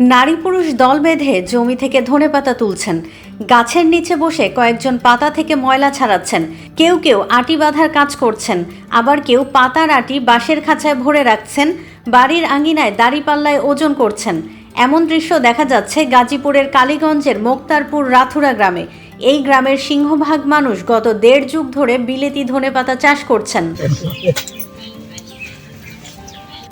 নারী পুরুষ দল বেঁধে জমি থেকে ধনেপাতা তুলছেন। গাছের নিচে বসে কয়েকজন পাতা থেকে ময়লা ছাড়াচ্ছেন। কেউ কেউ আটি বাঁধার কাজ করছেন। আবার কেউ পাতার আটি বাঁশের খাঁচায় ভরে রাখছেন। বাড়ির আঙিনায় দাড়িপাল্লায় ওজন করছেন। এমন দৃশ্য দেখা যাচ্ছে গাজীপুরের কালীগঞ্জের মোক্তারপুর রাথুরা গ্রামে। এই গ্রামের সিংহভাগ মানুষ গত দেড় যুগ ধরে বিলেতি ধনেপাতা চাষ করছেন।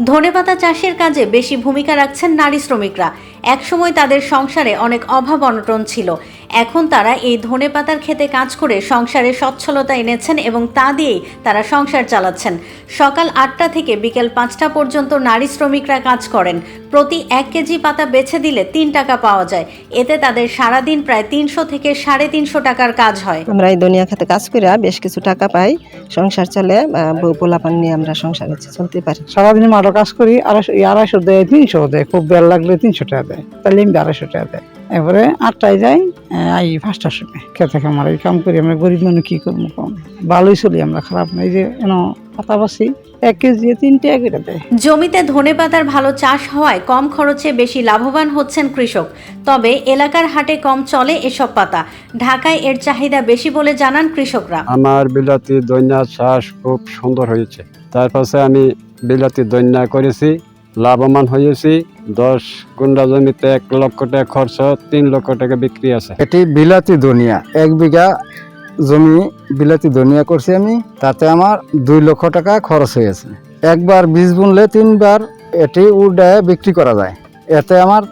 ধনেপাতা চাষের কাজে বেশি ভূমিকা রাখছেন নারী শ্রমিকরা। একসময় তাদের সংসারে অনেক অভাব অনটন ছিল। এখন তারা এই ধনেপাতার খেতে কাজ করে সংসারে সচ্ছলতা এনেছেন এবং তা দিয়েই তারা সংসার চালাচ্ছেন। সকাল আটটা থেকে বিকেল পাঁচটা পর্যন্ত নারী শ্রমিকরা কাজ করেন। প্রতি এক কেজি পাতা বেছে দিলে তিন টাকা পাওয়া যায়। এতে তাদের সারাদিন প্রায় তিনশো থেকে সাড়ে তিনশো টাকার কাজ হয়। আমরা এই দুনিয়া খাতে কাজ করে বেশ কিছু টাকা পাই। সংসার চলে পোলাপান নিয়ে আমরা সংসার চলতে পারি। সারাদিন মাঠও কাজ করি আড়াইশো আড়াইশো দেয় তিনশো দেয়। খুব বেল লাগলে তিনশো টাকা দেয় তাহলে আড়াইশো টাকা দেয়। এরপরে আটটায় যাই আই পাঁচটার সময়। খেতে খামার এই কাম করি আমরা গরিব মানুষ কী করব কম? ভালোই চলি আমরা খারাপ না এই যে এন পাতা বাসি এক কেজি তিন টাকা করে দেয়। জমিতে ধনেপাতার ভালো চাষ হওয়ায় কম খরচে বেশি লাভবান হচ্ছেন কৃষক। তবে এলাকার হাটে কম চলে এসব পাতা। ঢাকায় এর চাহিদা বেশি বলে জানান কৃষকরা। আমার বিলাতি দৈন্যা চাষ খুব সুন্দর হয়েছে। তার পাশে আমি বিলাতি দৈন্যা করেছি লাভবান হয়েছি। দশ গুন্ডা জমিতে এক লক্ষ টাকা খরচ, তিন লক্ষ টাকা বিক্রি আছে। এটি বিলাতি ধনিয়া এক বিঘা জমি বিলাতি ধনিয়া করছি আমি, তাতে আমার দুই লক্ষ টাকা খরচ হয়েছে একবার বীজ বুনলে তিনবার এটি উডায় বিক্রি করা যায়। এতে আমার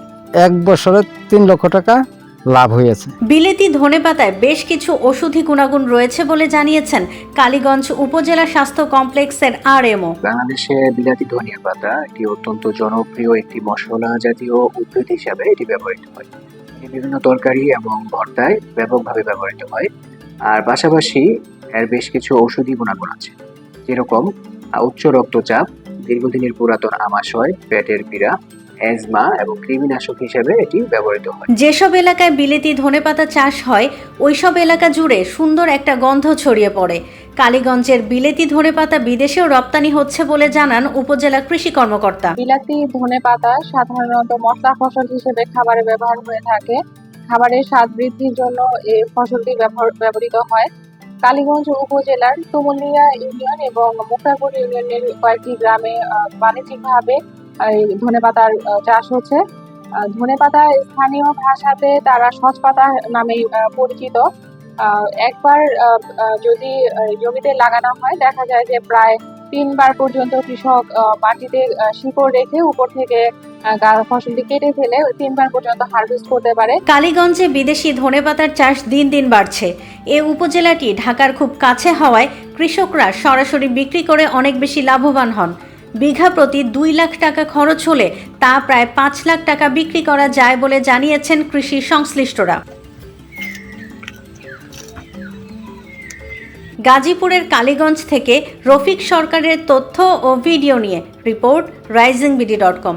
এক বছরে তিন লক্ষ টাকা লাভ হয়েছে। বিলেতি ধনেপাতায় বেশ কিছু ওষুধি গুণাগুণ রয়েছে বলে জানিয়েছেন কালীগঞ্জ উপজেলা স্বাস্থ্য কমপ্লেক্সের আরএমও। বাংলাদেশে বিলাতি ধনিয়া পাতা এটি অত্যন্ত জনপ্রিয় একটি মশলা জাতীয় উদ্ভিদ হিসাবে এটি ব্যবহৃত হয়। এটি বিভিন্ন তরকারি এবং ভর্তায় ব্যাপকভাবে ব্যবহৃত হয়। আর পাশাপাশি এর বেশ কিছু ঔষধি গুণাগুণ আছে। যেরকম উচ্চ রক্তচাপ দীর্ঘদিনের পুরাতন আমাশয় পেটের পীড়া অ্যাজমা এবং কৃমিনাশক হিসেবে এটি ব্যবহৃত হয়। যেসব এলাকায় বিলেতি ধনেপাতা চাষ হয় ওইসব এলাকা জুড়ে সুন্দর একটা গন্ধ ছড়িয়ে পড়ে। কালীগঞ্জের বিলেতি ধনেপাতা বিদেশেও রপ্তানি হচ্ছে বলে জানান উপজেলা কৃষি কর্মকর্তা। বিলাতি ধনে পাতা সাধারণত মশলা ফসল হিসেবে খাবারে ব্যবহার হয়ে থাকে। খাবারের স্বাদ বৃদ্ধির জন্য এই ফসলটি ব্যবহার ব্যবহৃত হয়। কালীগঞ্জ উপজেলার তুমুলিয়া ইউনিয়ন এবং মুক্তাপুর ইউনিয়নের কয়েকটি গ্রামে আহ, বাণিজ্যিকভাবে ধনে পাতার চাষ হচ্ছে। ধনে পাতা স্থানীয় ভাষাতে তারা সচপাতা নামে পরিচিত। একবার যদি জমিতে লাগানো হয়, দেখা যায় যে প্রায় তিনবার পর্যন্ত কৃষক মাটিতে শিকড় রেখে উপর থেকে ফসলটি কেটে ফেলে তিনবার পর্যন্ত হারভেস্ট করতে পারে। কালীগঞ্জে বিদেশি ধনেপাতার চাষ দিন দিন বাড়ছে। এ উপজেলাটি ঢাকার খুব কাছে হওয়ায় কৃষকরা সরাসরি বিক্রি করে অনেক বেশি লাভবান হন। বিঘা প্রতি দুই লাখ টাকা খরচ হলে তা প্রায় পাঁচ লাখ টাকা বিক্রি করা যায় বলে জানিয়েছেন কৃষি সংশ্লিষ্টরা। গাজীপুরের কালীগঞ্জ থেকে রফিক সরকারের তথ্য ও ভিডিও নিয়ে report Rising BD dot com.